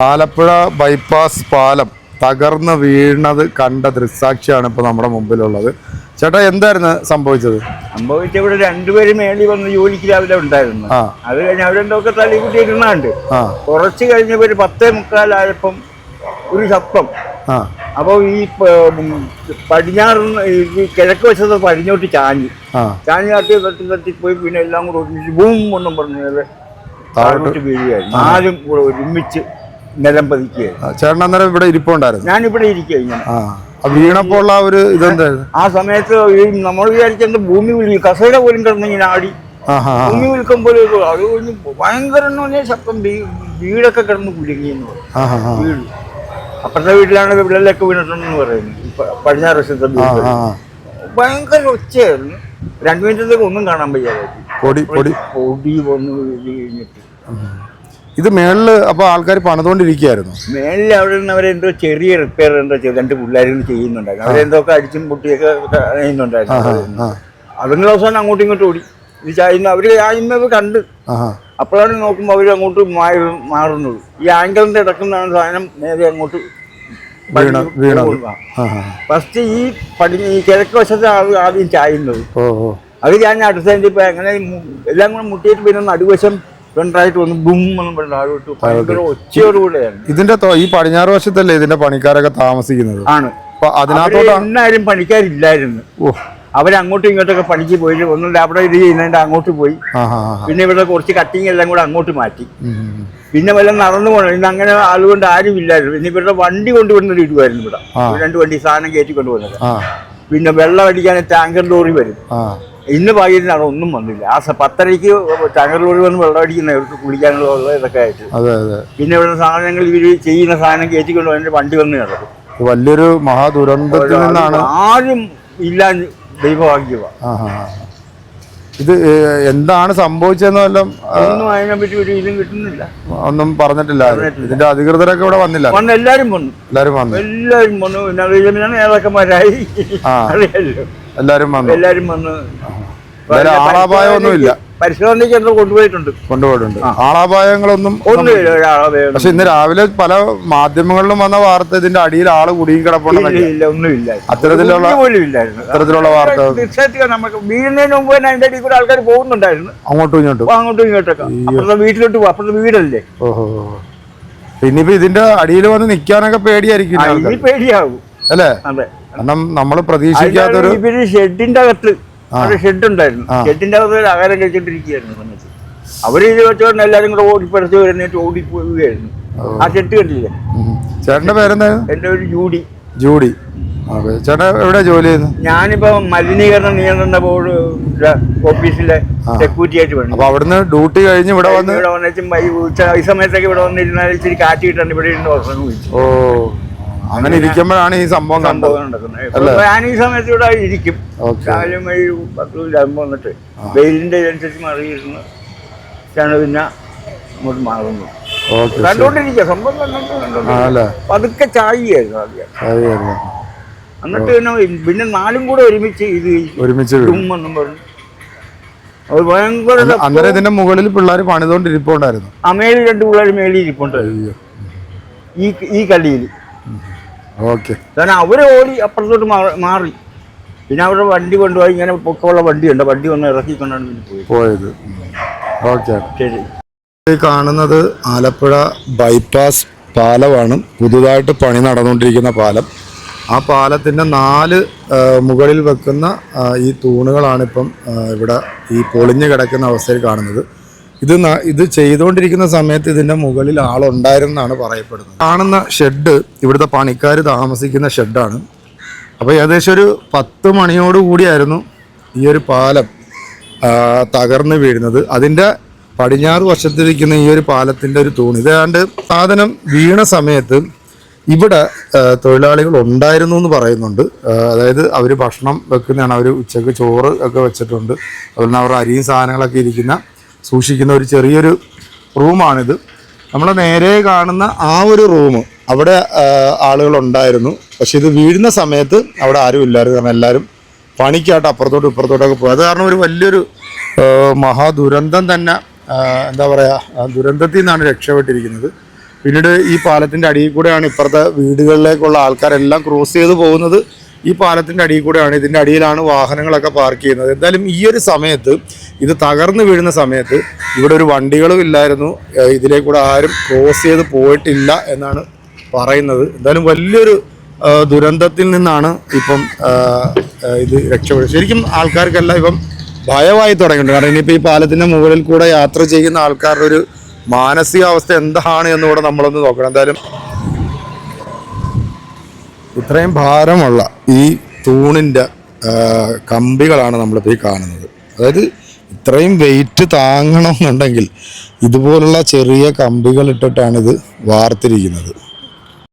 Alappuzha bypass പാലം തകർന്ന് വീണത് കണ്ട ദൃക്സാക്ഷിയാണ് ഇപ്പോൾ നമ്മുടെ മുമ്പിലുള്ളത്. ചേട്ടാ എന്തായിരുന്നു സംഭവിച്ചത്? സംഭവിച്ച ഇവിടെ രണ്ടുപേര് മേളി വന്ന് ജോലിക്ക് രാവിലെ ഉണ്ടായിരുന്നു. അത് കഴിഞ്ഞ് അവരെന്തൊക്കെ തള്ളി ആ. കുറച്ച് കഴിഞ്ഞപ്പോൾ ഒരു പത്തേ മുക്കാലായപ്പം ഒരു ശബ്ദം. അപ്പൊ അപ്പോൾ ഈ പടിഞ്ഞാറ് ഈ കിഴക്ക് വശത്ത് പടിഞ്ഞോട്ട് ചാഞ്ഞു. ചാഞ്ഞു ചാഞ്ഞ് തട്ടി തട്ടി പോയി പിന്നെ എല്ലാം കൂടെ ഒരുമിച്ച് ബൂം ഒന്നും പറഞ്ഞത് താഴോട്ട് വീഴുകയായിരുന്നു. ആരും കൂടെ ഒരുമിച്ച് നിലം ആ, ചേട്ടൻ അന്നേരം ഇവിടെ ഇരിപ്പുണ്ടായിരുന്നു. ഞാനിവിടെ ഇരിക്കുക ഇങ്ങനെ. ആ വീണപ്പോൾ ഉള്ള ഒരു ഇതെന്തായിരുന്നു ആ സമയത്ത് ഈ നമ്മൾ വിചാരിച്ചെന്ത് ഭൂമി വിളിക്കും കസേര പോലും കിടന്നിങ്ങനെ ആടി. ഭൂമി വിൽക്കും പോലെ അത് കഴിഞ്ഞ് ഭയങ്കര ശബ്ദം വീടൊക്കെ കിടന്ന് കുലുങ്ങി എന്ന് പറയും. വീട്. അപ്പുറത്തെ വീട്ടിലാണ് വിള്ളലൊക്കെ വീണിട്ടുണ്ടെന്ന് പറയുന്നത് പടിഞ്ഞാറ് വശത്തെ. ഭയങ്കര ഒച്ചയായിരുന്നു. രണ്ടു മിനിറ്റത്തേക്ക് ഒന്നും കാണാൻ വയ്യാതെ പൊടി പൊടി. പൊടി വന്ന് കഴിഞ്ഞിട്ട്. ഇത് മേളിൽ അപ്പൊ ആൾക്കാർ പണിതുകൊണ്ടിരിക്കുകയായിരുന്നു മേളിൽ അവിടെ നിന്ന് അവരെന്തോ ചെറിയ റിപ്പയർ എന്തോ ചെയ്തു. രണ്ട് പിള്ളേരും ചെയ്യുന്നുണ്ടായിരുന്നു. അവരെന്തൊക്കെ അടിച്ചും പൊട്ടിയൊക്കെ ചെയ്യുന്നുണ്ടായിരുന്നു. അതുങ്ങൾ അവസാനം അങ്ങോട്ടും ഇങ്ങോട്ടും ഓടി. ഇത് ചായുന്ന അവർ ചായുന്നത് കണ്ട്. അപ്പോഴാണ് നോക്കുമ്പോൾ അവർ അങ്ങോട്ട് മാറി മാറുന്നത്. ഈ ആംഗിളിന്റെ ഇടക്കുന്നതാണ് സാധനം നേരെ അങ്ങോട്ട്. ഫസ്റ്റ് ഈ പടി ഈ കിഴക്ക് വശത്തെ ആൾ ആദ്യം ചായുന്നത്. അത് ഞാൻ അടുത്തതിന്റെ ഇപ്പൊ അങ്ങനെ മു- എല്ലാം കൂടെ മുട്ടിയിട്ട് പിന്നെ നടുവശം രണ്ടായിട്ട് വന്ന് ബും എന്ന് പറഞ്ഞ താഴോട്ട് ഭയങ്കര ഒച്ചയോടുകൂടെയാണ് ഇതിന്റെ ഈ പടിഞ്ഞാറ് വശത്തല്ലേ ഇതിന്റെ പണിക്കാരൊക്കെ താമസിക്കുന്നത്? ആണ്. അപ്പൊ അതിനകത്തോട്ട് എന്നാരും പണിക്കാരില്ലായിരുന്നു. അവരങ്ങോട്ടും ഇങ്ങോട്ടൊക്കെ പണിക്ക് പോയിട്ട് ഒന്നുണ്ട് അവിടെ ഇത് ചെയ്യുന്നതിന്റെ അങ്ങോട്ട് പോയി. പിന്നെ ഇവിടെ കുറച്ച് കട്ടിങ് എല്ലാം കൂടെ അങ്ങോട്ട് മാറ്റി. പിന്നെ വല്ല നടന്നു പോകണം. ഇന്ന് അങ്ങനെ ആളുകൊണ്ട് ആരും ഇല്ലായിരുന്നു. പിന്നെ ഇവരുടെ വണ്ടി കൊണ്ടുവന്നിട്ട് ഇടുവായിരുന്നു ഇവിടെ. രണ്ട് വണ്ടി സാധനം കയറ്റി കൊണ്ടുവന്നത് പിന്നെ വെള്ളം അടിക്കാൻ ടാങ്കർ ലോറി വരും. ഇന്ന് വൈകുന്നേരം ഒന്നും വന്നില്ല. ആ പത്തരയ്ക്ക് ലോറി വന്ന് വെള്ളം അടിക്കുന്ന ഇവർക്ക് കുളിക്കാനുള്ള വെള്ളം ഇതൊക്കെ ആയിട്ട്. അതെ അതെ. പിന്നെ ഇവിടെ സാധനങ്ങൾ ഇവർ ചെയ്യുന്ന സാധനം കയറ്റിക്കൊണ്ട് വന്നിട്ട് വണ്ടി വന്ന് കിടക്കും വലിയൊരു മഹാദുരന്തത്തിൽ നിന്നാണ് ആരും ഇല്ലാ ദൈവഭാഗ്യമാണ്. ഇത് എന്താണ് സംഭവിച്ചതെന്ന് വല്ലതും ഒന്നും അതിനെപ്പറ്റി ഒരു ഇതും കിട്ടുന്നില്ല. ഒന്നും പറഞ്ഞിട്ടില്ല ഇതിന്റെ അധികൃതരൊക്കെ ഇവിടെ വന്നില്ല. വന്ന് എല്ലാരും വന്നു. എല്ലാരും വന്നു. എല്ലാരും വന്നു. പിന്നെ നേതാക്കന്മാരായി. അറിയാലോ. എല്ലാരും വന്നു. എല്ലാരും വന്ന്. ഇല്ല പരിശോധനയ്ക്ക് എന്തോ കൊണ്ടുപോയിട്ടുണ്ട്. കൊണ്ടുപോയിട്ടുണ്ട്. ആളാപായങ്ങളൊന്നും ഒന്നുമില്ല പക്ഷെ ഇന്ന് രാവിലെ പല മാധ്യമങ്ങളിലും വന്ന വാർത്ത ഇതിന്റെ അടിയിൽ ആൾ കുടിയും ഇല്ല ഒന്നുമില്ല. അത്തരത്തിലുള്ള അത്തരത്തിലുള്ള വാർത്ത തീർച്ചയായിട്ടും നമുക്ക് വീഴുന്നതിന് മുമ്പ് തന്നെ അതിന്റെ അടിയിൽ കൂടെ ആൾക്കാർ പോകുന്നുണ്ടായിരുന്നു. അങ്ങോട്ടും ഇങ്ങോട്ടും. അങ്ങോട്ടും ഇങ്ങോട്ടൊക്കെ. അപ്പുറത്തെ വീട്ടിലോട്ട് പോകും അപ്പുറത്തെ വീടല്ലേ? ഓഹോ. പിന്നിപ്പോ ഇതിന്റെ അടിയിൽ വന്ന് നിക്കാനൊക്കെ പേടിയായിരിക്കും പേടിയാവും. അല്ലേ? അതെ. കാരണം നമ്മൾ പ്രതീക്ഷിക്കാത്തൊരു ഷെഡിന്റെ അകത്ത് ഷെഡ് ഉണ്ടായിരുന്നു. ഷെഡിന്റെ അകത്ത് ഒരു ആഹാരം കഴിച്ചോണ്ടിരിക്കുകയായിരുന്നു സമയത്ത് അവർ ഇത് വെച്ചോണ്ട് എല്ലാരും കൂടെ ഓടിപ്പറിച്ച് വരുന്നിട്ട് ഓടിപ്പോവുകയായിരുന്നു. ആ ഷെഡ് കണ്ടില്ല. ചേട്ടന്റെ പേരെന്തായിരുന്നു എന്റെ ഒരു ജൂഡി. ജൂഡി. ഓക്കെ ചേട്ടൻ എവിടെ ജോലി ചെയ്യുന്നു ഞാനിപ്പോ മലിനീകരണ നിയന്ത്രണ ബോർഡ് ഓഫീസിലെ സെക്യൂരിറ്റി ആയിട്ട് വേണം അപ്പൊ അവിടുന്ന് ഡ്യൂട്ടി കഴിഞ്ഞ് ഇവിടെ വന്ന് ഇവിടെ ഉച്ച ഈ സമയത്തൊക്കെ ഇവിടെ വന്നിരുന്നാൽ ഇച്ചിരി കാറ്റ് കിട്ടാണ്ട് ഇവിടെ ഇരുന്ന് ഓ. അങ്ങനെ ഇരിക്കുമ്പോഴാണ് ഈ സംഭവം കണ്ടത്. ഞാൻ ഈ സമയത്ത് ഇവിടെ ഇരിക്കും. രാവിലെ വഴി പത്ത് ഇതാകുമ്പോൾ വന്നിട്ട് വെയിലിന്റെ ഇതനുസരിച്ച് മാറിയിരുന്നു പിന്നെ ഇങ്ങോട്ട് മാറുന്നു. കണ്ടോണ്ടിരിക്കുക. സംഭവം കണ്ടോണ്ട് പതുക്കെ ചായിയായിരുന്നു ആദ്യം. എന്നിട്ട് പിന്നെ പിന്നെ നാലും കൂടെ ഒരുമിച്ച് ഇത് ഒരുമിച്ച് ചുമ്മെന്നും പറഞ്ഞു. അത് ഭയങ്കര അന്നേരം ഇതിന്റെ മുകളിൽ പിള്ളേർ പണിതുകൊണ്ടിരിപ്പുണ്ടായിരുന്നു. അമേലി രണ്ട് പിള്ളേർ മേളിൽ ഇരിപ്പുണ്ടായിരുന്നു ഈ ഈ കളിയിൽ ഓക്കെ. കാരണം അവർ ഓടി അപ്പുറത്തോട്ട് മാറി. പിന്നെ അവരുടെ വണ്ടി കൊണ്ടുപോയി ഇങ്ങനെ പൊക്കമുള്ള വണ്ടിയുണ്ട്. വണ്ടി വന്ന് ഇറക്കിക്കൊണ്ടാണ് പിന്നെ പോയത്. പോയത്. ഓക്കെ. ശരി. ഈ കാണുന്നത് ആലപ്പുഴ ബൈപ്പാസ് പാലമാണ്. പുതുതായിട്ട് പണി നടന്നുകൊണ്ടിരിക്കുന്ന പാലം. ആ പാലത്തിന്റെ നാല് മുകളിൽ വെക്കുന്ന ഈ തൂണുകളാണിപ്പം ഇവിടെ ഈ പൊളിഞ്ഞു കിടക്കുന്ന അവസ്ഥയിൽ കാണുന്നത്. ഇത് ഇത് ചെയ്തുകൊണ്ടിരിക്കുന്ന സമയത്ത് ഇതിന്റെ മുകളിൽ ആളുണ്ടായിരുന്നാണ് പറയപ്പെടുന്നത്. കാണുന്ന ഷെഡ് ഇവിടുത്തെ പണിക്കാർ താമസിക്കുന്ന ഷെഡാണ്. അപ്പോൾ ഏകദേശം ഒരു പത്ത് മണിയോട് കൂടിയായിരുന്നു ഈ ഒരു പാലം തകർന്നു വീഴുന്നത്. അതിന്റെ പടിഞ്ഞാറ് വശത്തിരിക്കുന്ന ഈ ഒരു പാലത്തിന്റെ ഒരു തൂണ്. ഇതാണ്ട് സാധനം വീണ സമയത്ത് ഇവിടെ തൊഴിലാളികൾ ഉണ്ടായിരുന്നു എന്ന് പറയുന്നുണ്ട്. അതായത് അവർ ഭക്ഷണം വെക്കുന്നതാണ്. അവർ ഉച്ചയ്ക്ക് ചോറ് ഒക്കെ വെച്ചിട്ടുണ്ട്. അതുപോലെ അവരുടെ അരിയും സാധനങ്ങളൊക്കെ ഇരിക്കുന്ന സൂക്ഷിക്കുന്ന ഒരു ചെറിയൊരു റൂമാണിത്. നമ്മളെ നേരെ കാണുന്ന ആ ഒരു റൂം അവിടെ ആളുകളുണ്ടായിരുന്നു. പക്ഷെ ഇത് വീഴുന്ന സമയത്ത് അവിടെ ആരും ഇല്ലായിരുന്നു. കാരണം എല്ലാവരും പണിക്കായിട്ട് അപ്പുറത്തോട്ട് ഇപ്പുറത്തോട്ടൊക്കെ പോയി. അത് കാരണം ഒരു വലിയൊരു മഹാ മഹാദുരന്തം തന്നെ എന്താ പറയുക ദുരന്തത്തിൽ നിന്നാണ് രക്ഷപ്പെട്ടിരിക്കുന്നത്. പിന്നീട് ഈ പാലത്തിന്റെ അടിയിൽ കൂടെയാണ് ഇപ്പുറത്തെ വീടുകളിലേക്കുള്ള ആൾക്കാരെല്ലാം ക്രോസ് ചെയ്ത് പോകുന്നത്. ഈ പാലത്തിന്റെ അടിയിൽ കൂടെയാണ്. ഇതിന്റെ അടിയിലാണ് വാഹനങ്ങളൊക്കെ പാർക്ക് ചെയ്യുന്നത്. എന്തായാലും ഈ ഒരു സമയത്ത് ഇത് തകർന്നു വീഴുന്ന സമയത്ത് ഇവിടെ ഒരു വണ്ടികളും ഇല്ലായിരുന്നു. ഇതിലേ കൂടെ ആരും ക്രോസ് ചെയ്ത് പോയിട്ടില്ല എന്നാണ് പറയുന്നത്. എന്തായാലും വലിയൊരു ദുരന്തത്തിൽ നിന്നാണ് ഇപ്പം ഇത് രക്ഷപ്പെടുന്നത്. ശരിക്കും ആൾക്കാർക്കെല്ലാം ഇപ്പം ഭയമായി തുടങ്ങിയിട്ടുണ്ട്. കാരണം ഇനിയിപ്പോൾ ഈ പാലത്തിന്റെ മുകളിൽ കൂടെ യാത്ര ചെയ്യുന്ന ആൾക്കാരുടെ ഒരു മാനസികാവസ്ഥ എന്താണ് എന്നുകൂടെ നമ്മളൊന്ന് നോക്കണം. എന്തായാലും ഇത്രയും ഭാരമുള്ള ഈ തൂണിന്റെ കമ്പികളാണ് നമ്മളിപ്പോൾ ഈ കാണുന്നത്. അതായത് ഇത്രയും വെയിറ്റ് താങ്ങണമെന്നുണ്ടെങ്കിൽ ഇതുപോലുള്ള ചെറിയ കമ്പികൾ ഇത് വാർത്തിരിക്കുന്നത്.